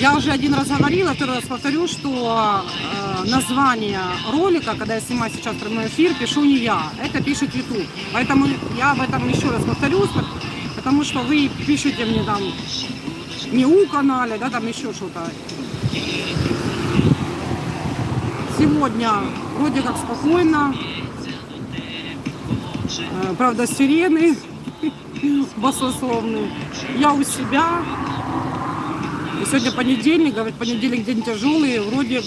Я уже один раз говорила, второй раз повторю, что э, название ролика, когда я снимаю сейчас прямой эфир, пишу не я, это пишет YouTube. Поэтому я об этом еще раз повторюсь, потому что вы пишете мне там не у канале, да, там еще что-то. Сегодня вроде как спокойно, Э, правда сирены басословные. Я у себя, и сегодня понедельник, говорит, понедельник день тяжелый, вроде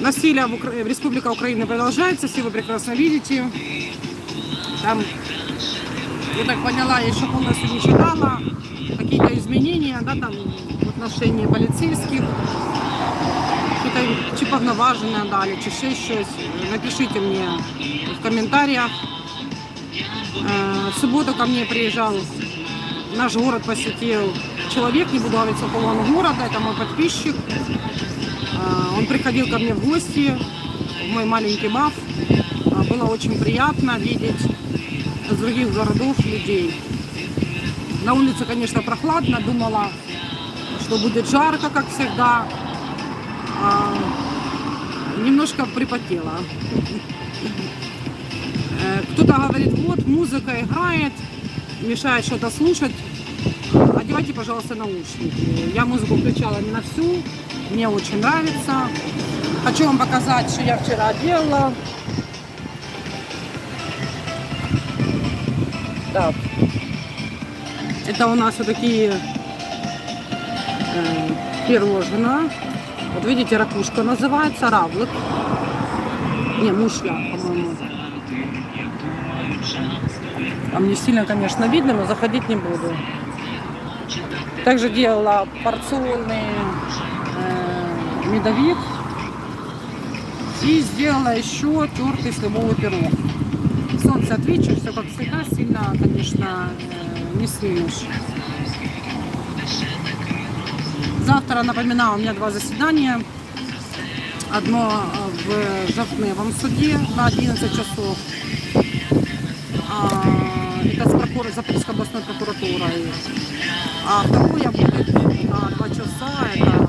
насилие в, Укра... в Республика Украина продолжается, все вы прекрасно видите. Там, я так поняла, я еще полностью не читала, какие-то изменения, да, там, в отношении полицейских. Что-то чи повноваження дали, чи ще щось. Напишите мне в комментариях. Э, В субботу ко мне приезжал наш город посетил человек, не буду говорить, какого он города, это мой подписчик. Э, Он приходил ко мне в гости, в мой маленький МАФ. Э, Было очень приятно видеть из других городов людей. На улице, конечно, прохладно, думала, что будет жарко, как всегда. А, немножко припотела. Э, Кто-то говорит, вот музыка играет, мешает что-то слушать. Одевайте, пожалуйста, наушники. Я музыку включала не на всю, мне очень нравится. Хочу вам показать, что я вчера делала. Так. Это у нас вот такие э, пирожные. Вот видите, ракушка называется, равлик. Не, мушля, по-моему. Там не сильно, конечно, видно, но заходить не буду. Также делала порционный э, медовик. И сделала еще тертый сливовый пирог. Солнце отвечу, все как всегда, сильно, конечно, э, не снимешь. Завтра, напоминаю, у меня два заседания. Одно э, в Жовтневом суде на 11 часов. А, прокур... Запорожской областной прокуратурой. А второе будет на 2 часа. Это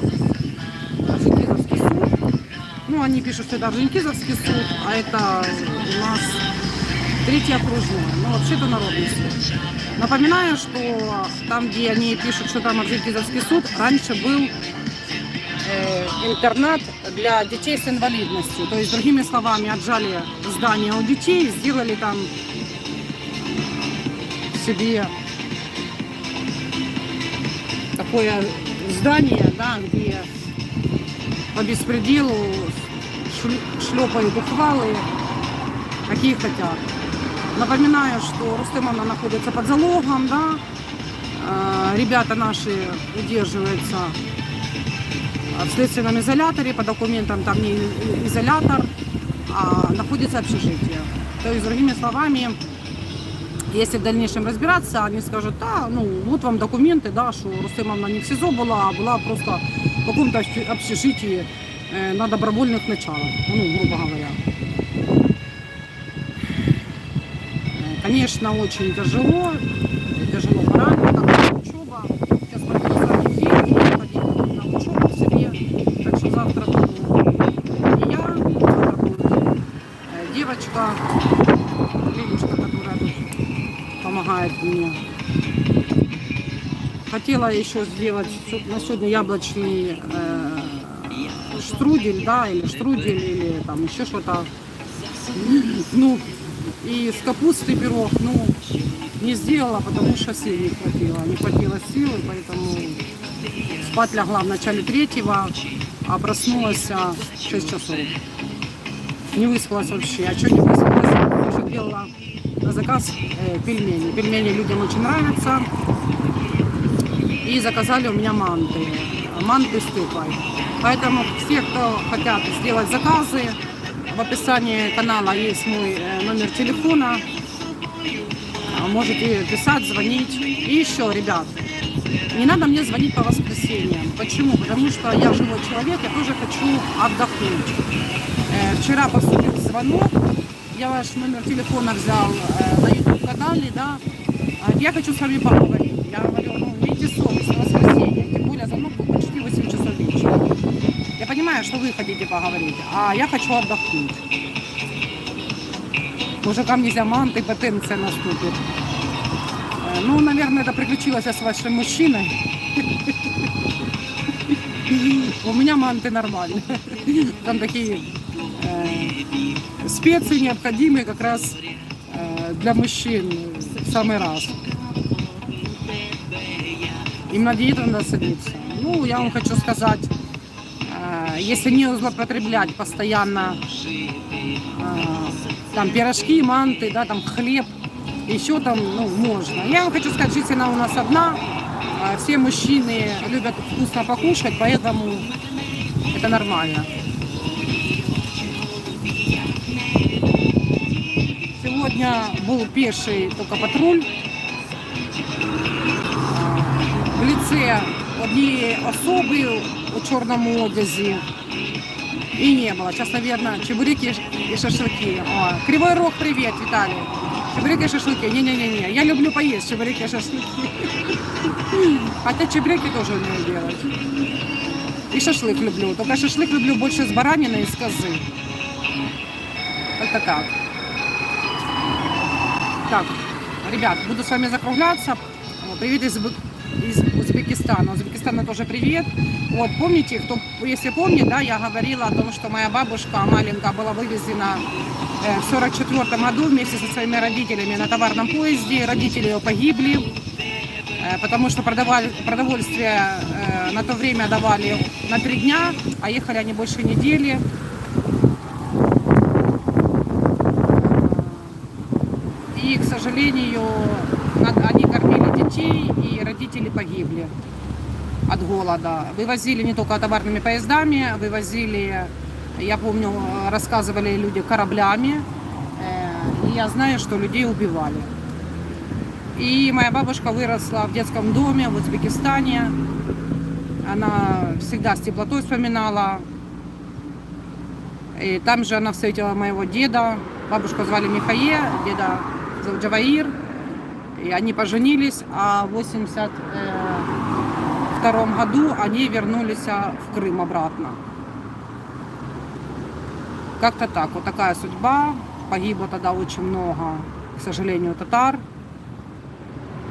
Орджоникидзевский суд. Ну, они пишут, что это Орджоникидзевский суд, а это у нас третий окружной. Ну, вообще-то народный суд. Напоминаю, что там, где они пишут, что там Орджоникидзевский суд, раньше был э, интернат для детей с инвалидностью. То есть, другими словами, отжали здание у детей, сделали там себе такое здание, да, где по беспределу шлепают ухвалы, какие хотят. Напоминаю, что Рустемовна находится под залогом, да, Э, ребята наши удерживаются в следственном изоляторе, по документам там не изолятор, а находится общежитие. То есть, другими словами, если в дальнейшем разбираться, они скажут, да, ну вот вам документы, да, что Рустемовна не в СИЗО была, а была просто в каком-то общ- общежитии э, на добровольных началах, ну, грубо говоря. Э, Конечно, очень тяжело, тяжело морально, как учеба. Сейчас прописали деньги, ходила на учебу в себе, так что завтра буду не я, завтра будет э, девочка, Помогает мне. Хотела еще сделать на сегодня яблочный э, штрудель, да, или штрудель, или там еще что-то. Ну, и с капустой пирог, ну, не сделала, потому что сил не хватило. Не хватило силы, поэтому спать легла в начале третьего, а проснулась а, в 6 часов. Не выспалась вообще. А что не выспалась? Же делала заказ э, пельмени. Пельмени людям очень нравятся. И заказали у меня манты. Манты с тыквой. Поэтому все, кто хотят сделать заказы, в описании канала есть мой э, номер телефона. А, Можете писать, звонить. И еще, ребят, не надо мне звонить по воскресеньям. Почему? Потому что я живой человек, я тоже хочу отдохнуть. Э, Вчера поступил звонок, я ваш номер телефона взял э, на YouTube-канале, да. А, я хочу с вами поговорить. Я говорю, ну, видите, совесть, воскресенье, тем более за мной почти 8 часов вечера. Я понимаю, что вы хотите поговорить, а я хочу отдохнуть. Мужикам нельзя манты, потенция наступит. Э, ну, наверное, это приключилось с вашим мужчиной. У меня манты нормальные, Там такие специи необходимые как раз э, для мужчин в самый раз. Им на диету надо садиться. Ну, я вам хочу сказать, э, если не злоупотреблять постоянно э, там пирожки, манты, да, там хлеб, еще там, ну, можно. Я вам хочу сказать, жизнь у нас одна, э, все мужчины любят вкусно покушать, поэтому это нормально. Сегодня был пеший только патруль. В лице однієї особи у чорному одязі. І не було. Сейчас, наверное, чебуреки и шашлыки. О, Кривой Рог, привет, Виталий. Чебуреки и шашлыки. Не-не-не, я люблю поесть чебуреки и шашлыки. Хотя чебуреки тоже умею делать. И шашлык люблю. Только шашлык люблю больше с баранины и с козы. Это так. Так, ребят, буду с вами закругляться. Привет из, из Узбекистана. Узбекистана тоже привет. Вот, помните, кто, если помнит, да, я говорила о том, что моя бабушка маленькая была вывезена э, в 44 году вместе со своими родителями на товарном поезде. Родители ее погибли, э, потому что продавали, продовольствие э, на то время давали на три дня, а ехали они больше недели. И, к сожалению, они кормили детей, и родители погибли от голода. Вывозили не только товарными поездами, вывозили, я помню, рассказывали люди кораблями. Э, И я знаю, что людей убивали. И моя бабушка выросла в детском доме в Узбекистане. Она всегда с теплотой вспоминала. И там же она встретила моего деда. Бабушку звали Михае, деда Джаваир. И они поженились, а в 82 году они вернулись а, в Крым обратно. Как-то так, вот такая судьба. Погибло тогда очень много, к сожалению, татар.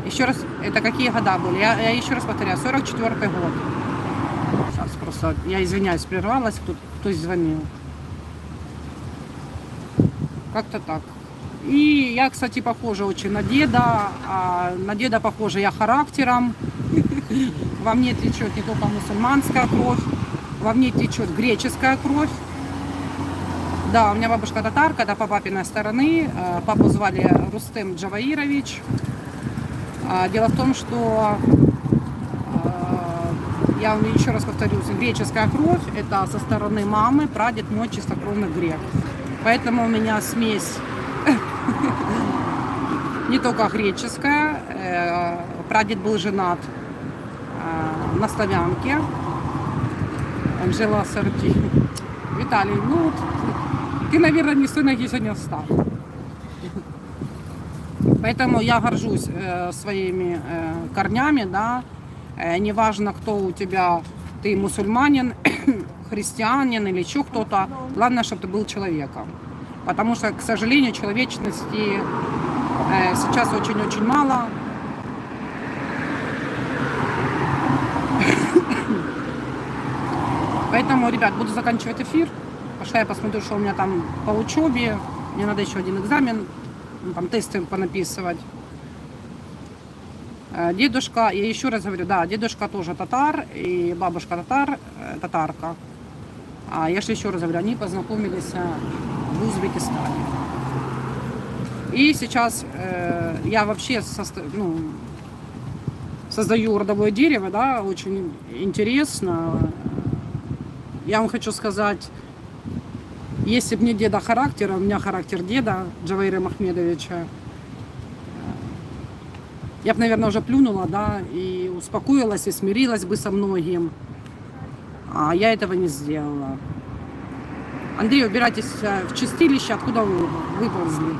Еще раз, это какие года были? Я, я еще раз повторяю, 44 год. Сейчас просто, я извиняюсь, прервалась, кто, кто звонил. Как-то так. И я, кстати, похожа очень на деда. А на деда похожа я характером. Во мне течет не только мусульманская кровь, во мне течет греческая кровь. Да, у меня бабушка татарка, да, по папиной стороны. Э, Папу звали Рустем Джаваирович. А, Дело в том, что э, я вам еще раз повторюсь, греческая кровь – это со стороны мамы, прадед мой чистокровный грек. Поэтому у меня смесь не только греческая. э, Прадед был женат э, на славянке. Анжела Сарти. Виталий, ну, ты, наверное, не с той ноги сегодня встал. Поэтому я горжусь э, своими корнями, да. Неважно, кто у тебя, ты мусульманин, христианин или еще кто-то. Главное, чтобы ты был человеком. Потому что, к сожалению, человечности сейчас очень-очень мало. Поэтому, ребят, буду заканчивать эфир. Пошла я посмотрю, что у меня там по учебе. Мне надо еще один экзамен, ну, там тесты понаписывать. Э, Дедушка, я еще раз говорю, да, дедушка тоже татар, и бабушка татар, э, татарка. А я же еще раз говорю, они познакомились э, в Узбекистане. И сейчас э, я вообще состо- ну, создаю родовое дерево, да, очень интересно. Я вам хочу сказать, если бы не деда характера, у меня характер деда Джаваира Махмедовича, я бы, наверное, уже плюнула, да, и успокоилась, и смирилась бы со многим. А я этого не сделала. Андрей, убирайтесь э, в чистилище, откуда вы выползли.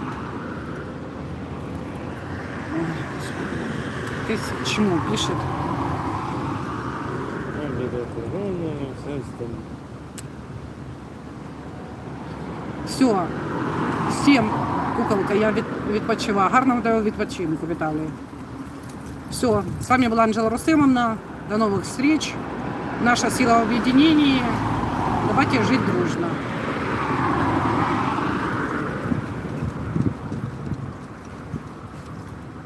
тисяч, чому більше. Все, Всем куколка, я відпочила. Гарного тебе відпочинку, Віталій. Все, с вами была Анжела Русимовна. До новых встреч. Наша сила в объединении. Давайте жить дружно.